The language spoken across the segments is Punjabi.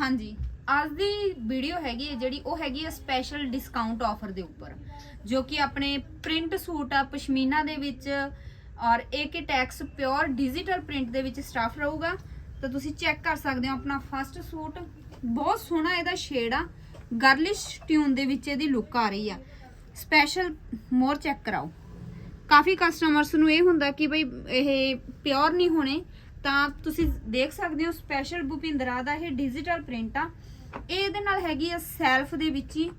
ਹਾਂਜੀ। ਅੱਜ ਦੀ ਵੀਡੀਓ ਹੈਗੀ ਹੈ ਜਿਹੜੀ, ਉਹ ਹੈਗੀ ਹੈ ਸਪੈਸ਼ਲ ਡਿਸਕਾਊਂਟ ਆਫਰ ਦੇ ਉੱਪਰ, ਜੋ ਕਿ ਆਪਣੇ ਪ੍ਰਿੰਟ ਸੂਟ ਆ, ਪਸ਼ਮੀਨਾ ਦੇ ਵਿੱਚ, ਔਰ ਏਕੇ ਟੈਕਸ ਪਿਓਰ ਡਿਜੀਟਲ ਪ੍ਰਿੰਟ ਦੇ ਵਿੱਚ ਸਟਾਫ ਰਹੂਗਾ। ਤਾਂ ਤੁਸੀਂ ਚੈੱਕ ਕਰ ਸਕਦੇ ਹੋ ਆਪਣਾ ਫਸਟ ਸੂਟ। ਬਹੁਤ ਸੋਹਣਾ ਇਹਦਾ ਸ਼ੇਡ ਆ। ਗਰਲਿਸ਼ ਟਿਊਨ ਦੇ ਵਿੱਚ ਇਹਦੀ ਲੁੱਕ ਆ ਰਹੀ ਆ। ਸਪੈਸ਼ਲ ਮੋਰ ਚੈੱਕ ਕਰਾਓ। ਕਾਫੀ ਕਸਟਮਰਸ ਨੂੰ ਇਹ ਹੁੰਦਾ ਕਿ ਬਈ ਇਹ ਪਿਓਰ ਨਹੀਂ ਹੋਣੇ। ਤਾਂ ਤੁਸੀਂ ਦੇਖ ਸਕਦੇ ਹੋ ਸਪੈਸ਼ਲ ਭੁਪਿੰਦਰਾ ਦਾ ਇਹ ਡਿਜੀਟਲ ਪ੍ਰਿੰਟ ਆ। ਇਹ ਇਹਦੇ ਨਾਲ ਹੈਗੀ ਆ ਸੈਲਫ ਦੇ ਵਿੱਚ ਹੀ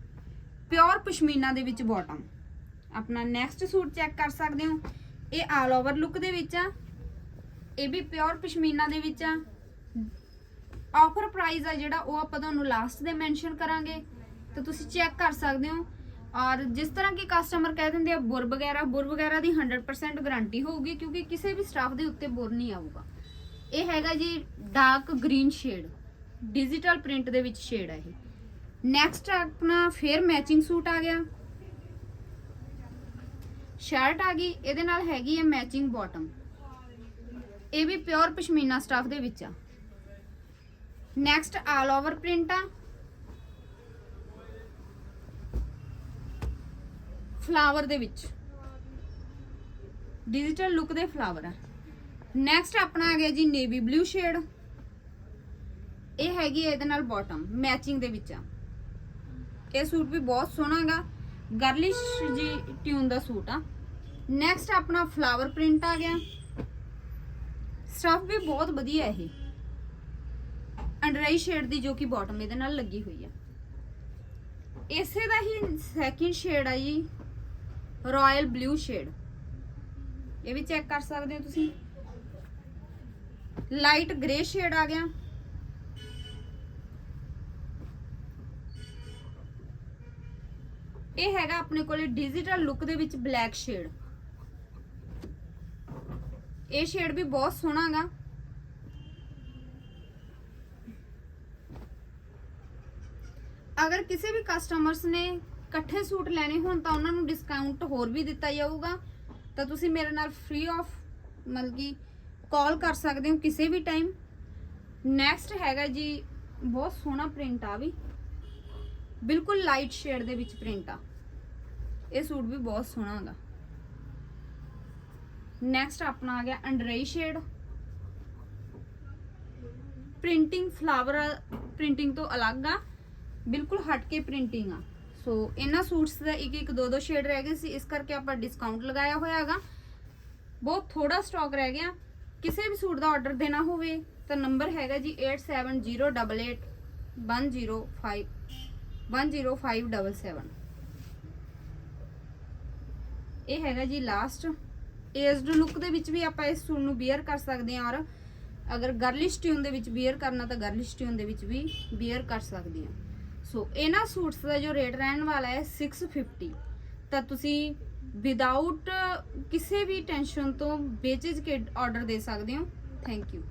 ਪਿਓਰ ਪਸ਼ਮੀਨਾ ਦੇ ਵਿੱਚ ਬਾਟਮ ਆਪਣਾ ਨੈਕਸਟ ਸੂਟ ਚੈੱਕ ਕਰ ਸਕਦੇ ਹੋ। ਇਹ ਆਲ ਓਵਰ ਲੁੱਕ ਦੇ ਵਿੱਚ ਆ। ਇਹ ਵੀ ਪਿਓਰ ਪਸ਼ਮੀਨਾ ਦੇ ਵਿੱਚ ਆ। ਆਫਰ ਪ੍ਰਾਈਸ ਆ ਜਿਹੜਾ, ਉਹ ਆਪਾਂ ਤੁਹਾਨੂੰ ਲਾਸਟ ਦੇ ਮੈਂਸ਼ਨ ਕਰਾਂਗੇ। ਤਾਂ ਤੁਸੀਂ ਚੈੱਕ ਕਰ ਸਕਦੇ ਹੋ। ਔਰ ਜਿਸ ਤਰ੍ਹਾਂ ਕਿ ਕਸਟਮਰ ਕਹਿ ਦਿੰਦੇ ਆ, ਬੁਰ ਵਗੈਰਾ ਬੁਰ ਵਗੈਰਾ ਦੀ 100% ਗਾਰੰਟੀ ਹੋਊਗੀ, ਕਿਉਂਕਿ ਕਿਸੇ ਵੀ ਸਟਾਫ ਦੇ ਉੱਤੇ ਬੁਰ ਨਹੀਂ ਆਊਗਾ। ਇਹ ਹੈਗਾ ਜੀ dark green shade digital print ਦੇ ਵਿੱਚ ਸ਼ੇਡ ਹੈ ਇਹ। ਨੈਕਸਟ ਆਪਣਾ ਫੇਰ ਮੈਚਿੰਗ ਸੂਟ ਆ ਗਿਆ। ਸ਼ਰਟ ਆ ਗਈ, ਇਹਦੇ ਨਾਲ ਹੈਗੀ ਹੈ ਮੈਚਿੰਗ ਬਾਟਮ ਇਹ ਵੀ ਪਿਓਰ ਪਸ਼ਮੀਨਾ ਸਟਾਫ ਦੇ ਵਿੱਚ ਆ। ਨੈਕਸਟ ਆਲ ਓਵਰ ਪ੍ਰਿੰਟ ਆ। ਫਲਾਵਰ ਦੇ ਵਿੱਚ। ਡਿਜੀਟਲ ਲੁੱਕ ਦੇ ਫਲਾਵਰ ਆ। ਨੈਕਸਟ ਆਪਣਾ ਆ ਗਿਆ ਜੀ ਨੇਵੀ ਬਲੂ ਸ਼ੇਡ ਇਹ ਹੈਗੀ ਇਹਦੇ ਨਾਲ ਬਾਟਮ ਮੈਚਿੰਗ ਦੇ ਵਿੱਚ। ਆ ਇਹ ਸੂਟ ਵੀ ਬਹੁਤ ਸੋਹਣਾ ਹੈਗਾ ਗਰਲਿਸ਼ ਜੀ ਟਿਊਨ ਦਾ ਸੂਟ ਆ। ਨੈਕਸਟ ਆਪਣਾ ਫਲਾਵਰ ਪ੍ਰਿੰਟ ਆ ਗਿਆ। ਸਟਫ ਵੀ ਬਹੁਤ ਵਧੀਆ ਇਹ। ਅੰਡਰਾਈ ਸ਼ੇਡ ਦੀ ਜੋ ਕਿ ਬਾਟਮ ਇਹਦੇ ਨਾਲ ਲੱਗੀ ਹੋਈ ਆ। ਇਸੇ ਦਾ ਹੀ ਸੈਕਿੰਡ ਸ਼ੇਡ ਆ ਜੀ। ਰਾਇਲ ਬਲੂ ਸ਼ੇਡ ਇਹ ਵੀ ਚੈੱਕ ਕਰ ਸਕਦੇ ਹੋ ਤੁਸੀਂ। ਲਾਈਟ ਗ੍ਰੇ ਸ਼ੇਡ ਆ ਗਿਆ। ਇਹ ਹੈਗਾ ਆਪਣੇ ਕੋਲੇ ਡਿਜੀਟਲ ਲੁੱਕ ਦੇ ਵਿੱਚ ਬਲੈਕ ਸ਼ੇਡ ਇਹ ਸ਼ੇਡ ਵੀ ਬਹੁਤ ਸੋਹਣਾ ਗਾ। ਅਗਰ ਕਿਸੇ ਵੀ ਕਸਟਮਰਸ ਨੇ ਇਕੱਠੇ ਸੂਟ ਲੈਣੇ ਹੋਣ ਤਾਂ ਉਹਨਾਂ ਨੂੰ ਡਿਸਕਾਊਂਟ ਹੋਰ ਵੀ ਦਿੱਤਾ ਜਾਊਗਾ। ਤਾਂ ਤੁਸੀਂ ਮੇਰੇ ਨਾਲ ਫ੍ਰੀ ਆਫ ਮਤਲਬ ਕਿ ਕਾਲ ਕਰ ਸਕਦੇ ਹੋ ਕਿਸੇ ਵੀ ਟਾਈਮ ਨੈਕਸਟ ਹੈਗਾ ਜੀ, ਬਹੁਤ ਸੋਹਣਾ ਪ੍ਰਿੰਟ ਆ ਵੀ। ਬਿਲਕੁਲ ਲਾਈਟ ਸ਼ੇਡ ਦੇ ਵਿੱਚ ਪ੍ਰਿੰਟ ਆ। ਇਹ ਸੂਟ ਵੀ ਬਹੁਤ ਸੋਹਣਾ ਹੈਗਾ। ਨੈਕਸਟ ਆਪਣਾ ਆ ਗਿਆ ਅੰਡਰਈ ਸ਼ੇਡ ਪ੍ਰਿੰਟਿੰਗ ਫਲਾਵਰ ਪ੍ਰਿੰਟਿੰਗ ਤੋਂ ਅਲੱਗ ਆ। ਬਿਲਕੁਲ ਹਟ ਕੇ ਪ੍ਰਿੰਟਿੰਗ ਆ। ਸੋ ਇਹਨਾਂ ਸੂਟਸ ਦਾ ਇੱਕ ਇੱਕ ਦੋ ਦੋ ਸ਼ੇਡ ਰਹਿ ਗਏ ਸੀ। ਇਸ ਕਰਕੇ ਆਪਾਂ ਡਿਸਕਾਊਂਟ ਲਗਾਇਆ ਹੋਇਆ ਹੈਗਾ। ਬਹੁਤ ਥੋੜਾ ਸਟਾਕ ਰਹਿ ਗਿਆ। ਕਿਸੇ ਵੀ ਸੂਟ ਦਾ ਆਰਡਰ ਦੇਣਾ ਹੋਵੇ ਤਾਂ ਨੰਬਰ ਹੈਗਾ ਜੀ 87088105 10577 ਇਹ ਹੈਗਾ ਜੀ ਲਾਸਟ ਏਜਡ ਲੁੱਕ ਦੇ ਵਿੱਚ ਵੀ ਆਪਾਂ ਇਸ ਸੂਟ ਨੂੰ ਬੀਅਰ ਕਰ ਸਕਦੇ ਹਾਂ ਔਰ ਅਗਰ ਗਰਲਿਸ਼ ਟਿਊਨ ਦੇ ਵਿੱਚ ਬੀਅਰ ਕਰਨਾ ਤਾਂ ਗਰਲਿਸ਼ ਟਿਊਨ ਦੇ ਵਿੱਚ ਵੀ ਬੀਅਰ ਕਰ ਸਕਦੇ ਹਾਂ। ਸੋ ਇਹਨਾਂ ਸੂਟਸ ਦਾ ਜੋ ਰੇਟ ਰਹਿਣ ਵਾਲਾ ਹੈ 650 ਤਾਂ ਤੁਸੀਂ ਵਿਦਆਊਟ ਕਿਸੇ ਵੀ ਟੈਨਸ਼ਨ ਤੋਂ ਬੇਚਿਜ ਕੇ ਆਰਡਰ ਦੇ ਸਕਦੇ ਹੋ। Thank you